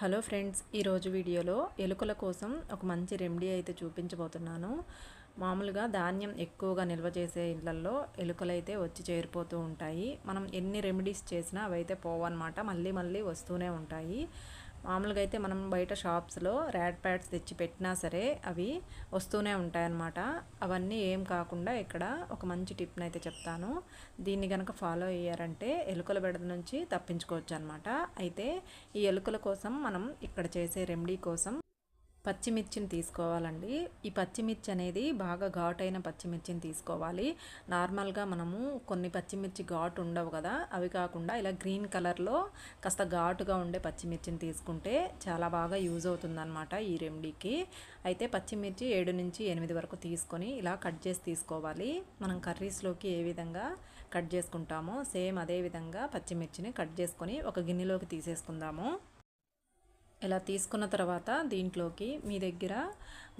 Hello friends ఈరోజు వీడియోలో ఎలుకల కోసం ఒక మంచి రెమెడీ అయితే చూపించబోతున్నాను. మామూలుగా ధాన్యం ఎక్కువగా నిల్వ చేసే ఇళ్ళలో ఎలుకలు అయితే వచ్చి చేరిపోతూ ఉంటాయి. మనం ఎన్ని రెమెడీస్ చేసినా అవైతే పోవన్నమాట. మళ్ళీ మళ్ళీ వస్తూనే ఉంటాయి. మామూలుగా అయితే మనం బయట షాప్స్లో ర్యాడ్ ప్యాడ్స్ తెచ్చి పెట్టినా సరే అవి వస్తూనే ఉంటాయన్నమాట. అవన్నీ ఏం కాకుండా ఇక్కడ ఒక మంచి టిప్ని అయితే చెప్తాను. దీన్ని కనుక ఫాలో అయ్యారంటే ఎలుకల బెడద నుంచి తప్పించుకోవచ్చు అనమాట అయితే ఈ ఎలుకల కోసం మనం ఇక్కడ చేసే రెమెడీ కోసం పచ్చిమిర్చిని తీసుకోవాలండి. ఈ పచ్చిమిర్చి అనేది బాగా ఘాటైన పచ్చిమిర్చిని తీసుకోవాలి. నార్మల్గా మనము కొన్ని పచ్చిమిర్చి ఘాటు ఉండవు కదా అవి కాకుండా ఇలా గ్రీన్ కలర్లో కాస్త ఘాటుగా ఉండే పచ్చిమిర్చిని తీసుకుంటే చాలా బాగా యూజ్ అవుతుందన్నమాట ఈ రెమెడీకి. అయితే పచ్చిమిర్చి ఏడు నుంచి ఎనిమిది వరకు తీసుకొని ఇలా కట్ చేసి తీసుకోవాలి. మనం కర్రీస్లోకి ఏ విధంగా కట్ చేసుకుంటామో సేమ్ అదే విధంగా పచ్చిమిర్చిని కట్ చేసుకొని ఒక గిన్నెలోకి తీసేసుకుందాము. ఇలా తీసుకున్న తర్వాత దీంట్లోకి మీ దగ్గర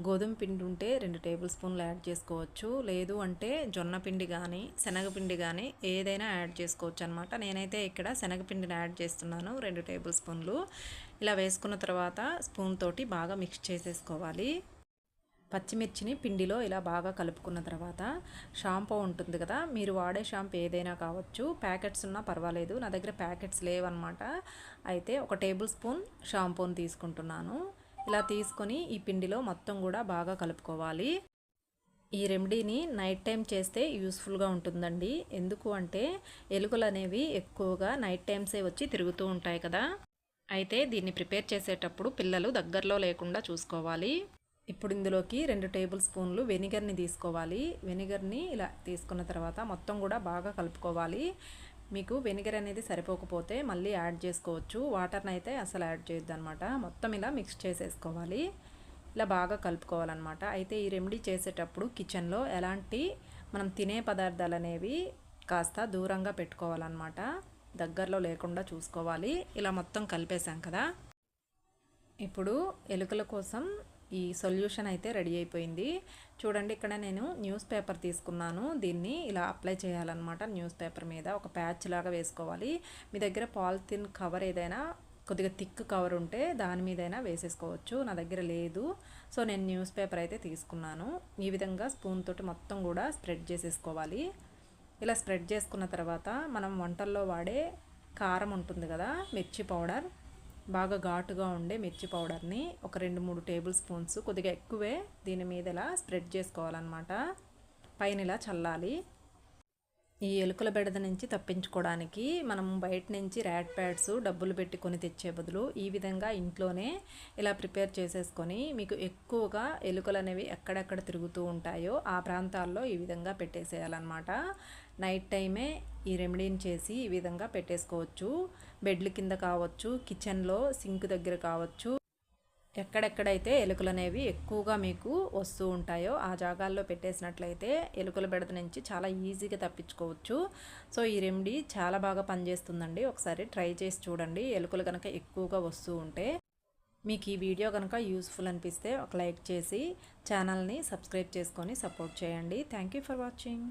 గోధుమ పిండి ఉంటే రెండు టేబుల్ స్పూన్లు యాడ్ చేసుకోవచ్చు. లేదు అంటే జొన్న పిండి కానీ శనగపిండి కానీ ఏదైనా యాడ్ చేసుకోవచ్చు అనమాట నేనైతే ఇక్కడ శనగపిండిని యాడ్ చేస్తున్నాను రెండు టేబుల్ స్పూన్లు. ఇలా వేసుకున్న తర్వాత స్పూన్ తోటి బాగా మిక్స్ చేసేసుకోవాలి. పచ్చిమిర్చిని పిండిలో ఇలా బాగా కలుపుకున్న తర్వాత షాంపూ ఉంటుంది కదా మీరు వాడే షాంపూ ఏదైనా కావచ్చు ప్యాకెట్స్ ఉన్నా పర్వాలేదు నా దగ్గర ప్యాకెట్స్ లేవన్నమాట. అయితే ఒక టేబుల్ స్పూన్ షాంపూని తీసుకుంటున్నాను. ఇలా తీసుకొని ఈ పిండిలో మొత్తం కూడా బాగా కలుపుకోవాలి. ఈ రెమెడీని నైట్ టైం చేస్తే యూస్ఫుల్గా ఉంటుందండి. ఎందుకు అంటే ఎలుకలు అనేవి ఎక్కువగా నైట్ టైమ్సే వచ్చి తిరుగుతూ ఉంటాయి కదా. అయితే దీన్ని ప్రిపేర్ చేసేటప్పుడు పిల్లలు దగ్గరలో లేకుండా చూసుకోవాలి. ఇప్పుడు ఇందులోకి రెండు టేబుల్ స్పూన్లు వెనిగర్ని తీసుకోవాలి. వెనిగర్ని ఇలా తీసుకున్న తర్వాత మొత్తం కూడా బాగా కలుపుకోవాలి. మీకు వెనిగర్ అనేది సరిపోకపోతే మళ్ళీ యాడ్ చేసుకోవచ్చు. వాటర్ని అయితే అసలు యాడ్ చేయొద్దు అనమాట మొత్తం ఇలా మిక్స్ చేసేసుకోవాలి. ఇలా బాగా కలుపుకోవాలన్నమాట. అయితే ఈ రెమెడీ చేసేటప్పుడు కిచెన్లో ఎలాంటి మనం తినే పదార్థాలు అనేవి కాస్త దూరంగా పెట్టుకోవాలన్నమాట. దగ్గరలో లేకుండా చూసుకోవాలి. ఇలా మొత్తం కలిపేసాం కదా. ఇప్పుడు ఎలుకల కోసం ఈ సొల్యూషన్ అయితే రెడీ అయిపోయింది. చూడండి ఇక్కడ నేను న్యూస్ పేపర్ తీసుకున్నాను. దీన్ని ఇలా అప్లై చేయాలన్నమాట న్యూస్ పేపర్ మీద. ఒక ప్యాచ్ లాగా వేసుకోవాలి. మీ దగ్గర పాలిథిన్ కవర్ ఏదైనా కొద్దిగా థిక్ కవర్ ఉంటే దాని మీదైనా వేసేసుకోవచ్చు. నా దగ్గర లేదు. సో నేను న్యూస్ పేపర్ అయితే తీసుకున్నాను. ఈ విధంగా స్పూన్ తోటి మొత్తం కూడా స్ప్రెడ్ చేసేసుకోవాలి. ఇలా స్ప్రెడ్ చేసుకున్న తర్వాత మనం వంటల్లో వాడే కారం ఉంటుంది కదా మిర్చి పౌడర్. బాగా ఘాటుగా ఉండే మిర్చి పౌడర్ని ఒక రెండు మూడు టేబుల్ స్పూన్స్ కొద్దిగా ఎక్కువే దీని మీద ఇలా స్ప్రెడ్ చేసుకోవాలన్నమాట. పైన ఇలా చల్లాలి. ఈ ఎలుకల బెడద నుంచి తప్పించుకోవడానికి మనం బయట నుంచి ర్యాట్ ప్యాడ్స్ డబ్బులు పెట్టి కొని తెచ్చే బదులు ఈ విధంగా ఇంట్లోనే ఇలా ప్రిపేర్ చేసేసుకొని మీకు ఎక్కువగా ఎలుకలు అనేవి ఎక్కడెక్కడ తిరుగుతూ ఉంటాయో ఆ ప్రాంతాల్లో ఈ విధంగా పెట్టేసేయాలన్నమాట. నైట్ టైమే ఈ రెమెడీని చేసి ఈ విధంగా పెట్టేసుకోవచ్చు. బెడ్ల కింద కావచ్చు కిచెన్లో సింక్ దగ్గర కావచ్చు. ఎక్కడెక్కడైతే ఎలుకలు అనేవి ఎక్కువగా మీకు వస్తూ ఉంటాయో ఆ జాగాల్లో పెట్టేసినట్లయితే ఎలుకల బెడద నుంచి చాలా ఈజీగా తప్పించుకోవచ్చు. సో ఈ రెమెడీ చాలా బాగా పనిచేస్తుందండి. ఒకసారి ట్రై చేసి చూడండి. ఎలుకలు కనుక ఎక్కువగా వస్తూ ఉంటే మీకు ఈ వీడియో కనుక యూస్ఫుల్ అనిపిస్తే ఒక లైక్ చేసి ఛానల్ని సబ్స్క్రైబ్ చేసుకొని సపోర్ట్ చేయండి. Thank for watching.